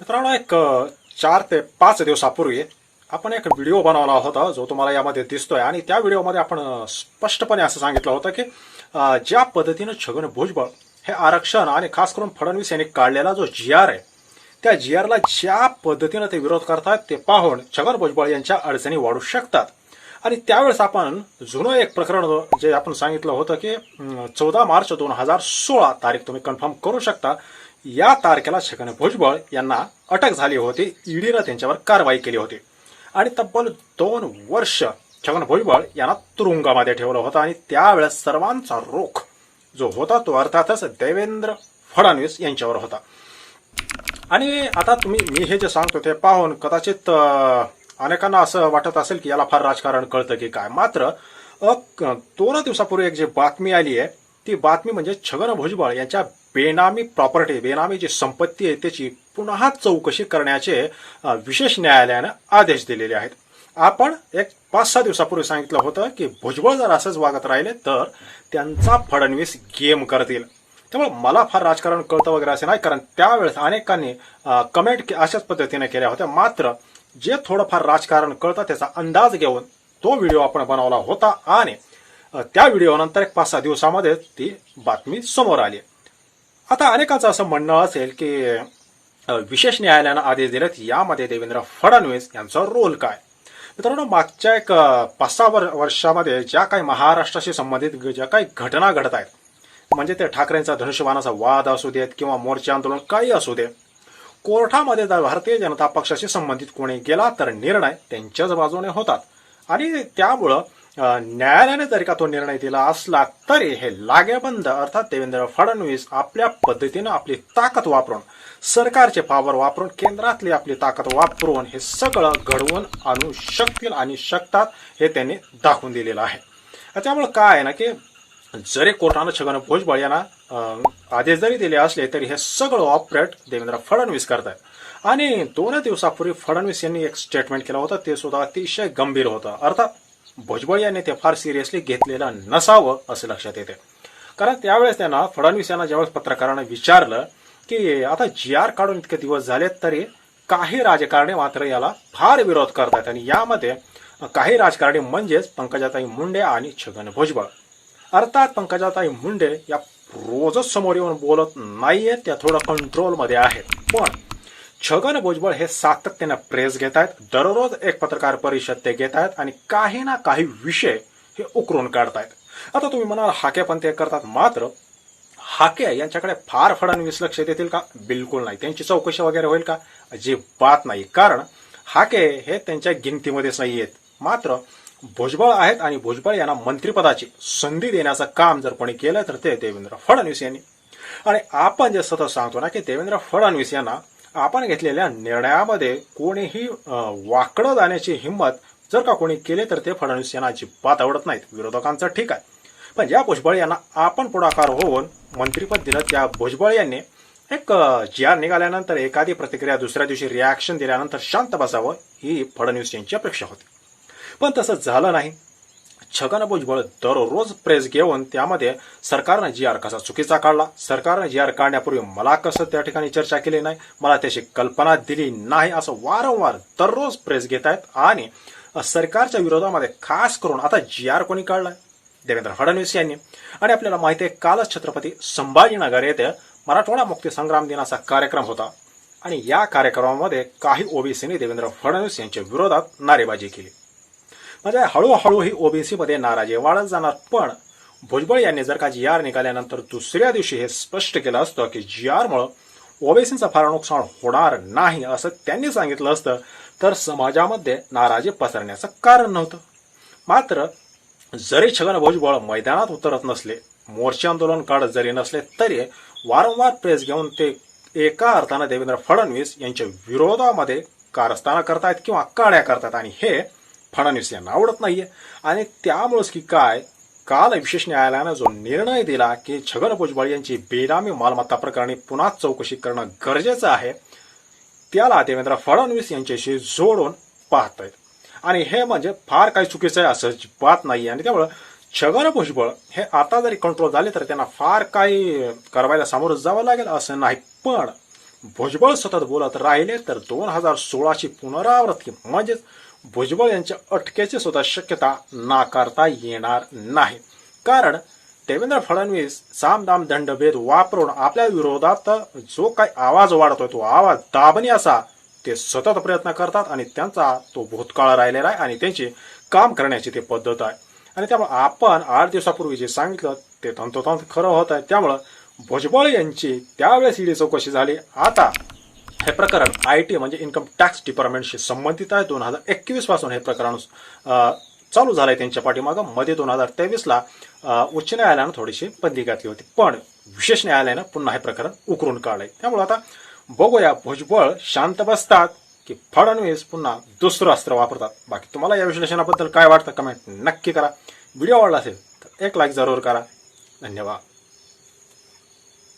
मित्रांनो एक चार ते पाच दिवसापूर्वी आपण एक व्हिडिओ बनवला होता जो तुम्हाला यामध्ये दिसतोय. आणि त्या व्हिडिओमध्ये आपण स्पष्टपणे असं सांगितलं होतं की ज्या पद्धतीनं छगन भुजबळ हे आरक्षण आणि खास करून फडणवीस यांनी काढलेला जो जी आर आहे त्या जी आरला ज्या पद्धतीनं ते विरोध करतात ते पाहून छगन भुजबळ यांच्या अडचणी वाढू शकतात. आणि त्यावेळेस आपण जुनं एक प्रकरण जे आपण सांगितलं होतं की चौदा मार्च दोन हजार सोळा तारीख तुम्ही कन्फर्म करू शकता या तारखेला छगन भुजबळ यांना अटक झाली होती. ईडीनं त्यांच्यावर कारवाई केली होती. आणि तब्बल दोन वर्ष छगन भुजबळ यांना तुरुंगामध्ये ठेवलं होतं आणि त्यावेळेस सर्वांचा रोख जो होता तो अर्थातच देवेंद्र फडणवीस यांच्यावर होता. आणि आता तुम्ही मी हे जे सांगतो ते पाहून कदाचित अनेकांना असं वाटत असेल की याला फार राजकारण कळतं की काय. मात्र दोन दिवसापूर्वी एक जी बातमी आली आहे ती बातमी म्हणजे छगन भुजबळ यांच्या बेनामी प्रॉपर्टी बेनामी जी संपत्ती आहे त्याची पुन्हा चौकशी करण्याचे विशेष न्यायालयानं आदेश दिलेले आहेत. आपण एक पाच सहा दिवसापूर्वी सांगितलं होतं की भुजबळ जर असंच वागत राहिले तर त्यांचा फडणवीस गेम करतील. त्यामुळे मला फार राजकारण कळतं वगैरे असं नाही कारण त्यावेळेस अनेकांनी कमेंट अशाच पद्धतीने केल्या होत्या. मात्र जे थोडंफार राजकारण कळतं त्याचा अंदाज घेऊन तो व्हिडिओ आपण बनवला होता आणि त्या व्हिडिओनंतर एक पाच सहा दिवसामध्ये ती बातमी समोर आली. आता अनेकांचं असं म्हणणं असेल की विशेष न्यायालयानं आदेश दिलेत यामध्ये देवेंद्र फडणवीस यांचा रोल काय? मित्रांनो मागच्या एक पाच सहा वर्षामध्ये ज्या काही महाराष्ट्राशी संबंधित ज्या काही घटना घडत आहेत म्हणजे ते ठाकरेंचा धनुष्यबाणाचा वाद असू देत किंवा मोर्चे आंदोलन काही असू दे कोर्टामध्ये भारतीय जनता पक्षाशी संबंधित कोणी गेला तर निर्णय त्यांच्याच बाजूने होतात. आणि त्यामुळं न्यायालयाने जरी का तो निर्णय दिला असला तरी हे लागेबंद अर्थात देवेंद्र फडणवीस आपल्या पद्धतीनं आपली ताकद वापरून सरकारचे पावर वापरून केंद्रातली आपली ताकद वापरून हे सगळं घडवून आणू शकतील आणि शकतात हे त्यांनी दाखवून दिलेलं आहे. त्यामुळे काय आहे ना की जरी कोर्टानं छगन भुजबळ यांना आदेश जरी दिले असले तरी हे सगळं ऑपरेट देवेंद्र फडणवीस करतायत आणि दोन दिवसापूर्वी फडणवीस यांनी एक स्टेटमेंट केलं होतं ते सुद्धा अतिशय गंभीर होतं. अर्थात भुजबळ यांनी ते फार सिरियसली घेतलेलं नसावं असं लक्षात येते. कारण त्यावेळेस त्यांना फडणवीस यांना ज्यावेळेस पत्रकारांना विचारलं की आता जी आर काढून इतके दिवस झालेत तरी काही राजकारणी मात्र याला फार विरोध करतात आणि यामध्ये काही राजकारणी म्हणजेच पंकजाताई मुंडे आणि छगन भुजबळ. अर्थात पंकजाताई मुंडे या रोजच समोर येऊन बोलत नाहीये त्या थोडं कंट्रोलमध्ये आहेत. पण छगन भुजबळ हे सातत्यानं प्रेस घेत आहेत दररोज एक पत्रकार परिषद ते घेत आहेत आणि काही ना काही विषय हे उकरून काढतायत आता तुम्ही म्हणाल हाके पण ते करतात. मात्र हाके यांच्याकडे फार फडणवीस लक्ष देतील का? बिलकुल नाही. त्यांची चौकशी वगैरे होईल का? अजिबात नाही. कारण हाके हे त्यांच्या गिनतीमध्येच नाही आहेत. मात्र भुजबळ आहेत आणि भुजबळ यांना मंत्रिपदाची संधी देण्याचं काम जर कोणी केलं तर ते देवेंद्र फडणवीस यांनी. आणि आपण जे सतत सांगतो ना की देवेंद्र फडणवीस यांना आपण घेतलेल्या निर्णयामध्ये कोणीही वाकडं जाण्याची हिंमत जर का कोणी केले तर ते फडणवीस यांना अजिबात आवडत नाहीत. विरोधकांचं ठीक आहे. पण ज्या भुजबळ यांना आपण पुढाकार होऊन मंत्रिपद दिलं त्या भुजबळ यांनी एक जी आर निघाल्यानंतर एखादी प्रतिक्रिया दुसऱ्या दिवशी रिॲक्शन दिल्यानंतर शांत बसावं ही फडणवीस यांची अपेक्षा होती. पण तसं झालं नाही. छगन भुजबळ दररोज प्रेस घेऊन त्यामध्ये सरकारनं जी आर कसा चुकीचा काढला? सरकारनं जी आर काढण्यापूर्वी मला कसं त्या ठिकाणी चर्चा केली नाही? मला त्याची कल्पना दिली नाही असं वारंवार दररोज प्रेस घेत आहेत आणि सरकारच्या विरोधामध्ये खास करून आता जी आर कोणी काढलाय? देवेंद्र फडणवीस यांनी. आणि आपल्याला माहिती आहे कालच छत्रपती संभाजीनगर येथे मराठवाडा मुक्ती संग्राम दिनाचा कार्यक्रम होता. आणि या कार्यक्रमामध्ये काही ओबीसीने देवेंद्र फडणवीस यांच्या विरोधात नारेबाजी केली. म्हणजे हळूहळू ही ओबीसीमध्ये नाराजी वाढत जाणार. पण भुजबळ यांनी जर का जी आर निघाल्यानंतर दुसऱ्या दिवशी हे स्पष्ट केलं असतं की जी आरमुळं ओबीसींचं फार नुकसान होणार नाही असं त्यांनी सांगितलं असतं तर समाजामध्ये नाराजी पसरण्याचं कारण नव्हतं. मात्र जरी छगन भुजबळ मैदानात उतरत नसले मोर्चे आंदोलन काढत जरी नसले तरी वारंवार प्रेस घेऊन ते एका अर्थानं देवेंद्र फडणवीस यांच्या विरोधामध्ये कारस्थाना करतायत किंवा काड्या करतात. आणि हे फडणवीस यांना आवडत नाहीये. आणि त्यामुळेच की काय काल विशेष न्यायालयानं जो निर्णय दिला की छगन भुजबळ यांची बेनामी मालमत्ता प्रकरणी पुन्हा चौकशी करणं गरजेचं आहे त्याला देवेंद्र फडणवीस यांच्याशी जोडून पाहत आहेत आणि हे म्हणजे फार काही चुकीचं आहे असं बात नाही आणि त्यामुळं छगन भुजबळ हे आता जरी कंट्रोल झाले तर त्यांना फार काही कारवाईला सामोरं जावं लागेल असं नाही. पण भुजबळ सतत बोलत राहिले तर दोन हजार सोळाची पुनरावृत्ती म्हणजेच भुजबळ यांच्या अटकेची सुद्धा शक्यता नाकारता येणार नाही. कारण देवेंद्र फडणवीस सामदाम दंडभेद वापरून आपल्या विरोधात जो काही आवाज वाढतोय तो आवाज दाबण्याचा ते सतत प्रयत्न करतात आणि त्यांचा तो भूतकाळ राहिलेला आहे आणि त्यांची काम करण्याची ती पद्धत आहे. आणि त्यामुळे आपण आठ दिवसापूर्वी जे सांगितलं ते तंतोतंत खरं होत आहे त्यामुळं भुजबळ यांची त्यावेळेस ईडी चौकशी झाली. आता हे प्रकरण आय टी म्हणजे इन्कम टॅक्स डिपार्टमेंटशी संबंधित आहे. दोन हजार एकवीसपासून हे प्रकरण चालू झालंय त्यांच्या पाठीमागं. मध्ये दोन हजार तेवीसला उच्च न्यायालयानं थोडीशी बंदी घातली होती. पण विशेष न्यायालयानं पुन्हा हे प्रकरण उकरून काढलंय. त्यामुळे आता बघूया भुजबळ शांत बसतात की फडणवीस पुन्हा दुसरं अस्त्र वापरतात. बाकी तुम्हाला या विश्लेषणाबद्दल काय वाटतं कमेंट नक्की करा. व्हिडिओ आवडला असेल तर एक लाईक जरूर करा. धन्यवाद.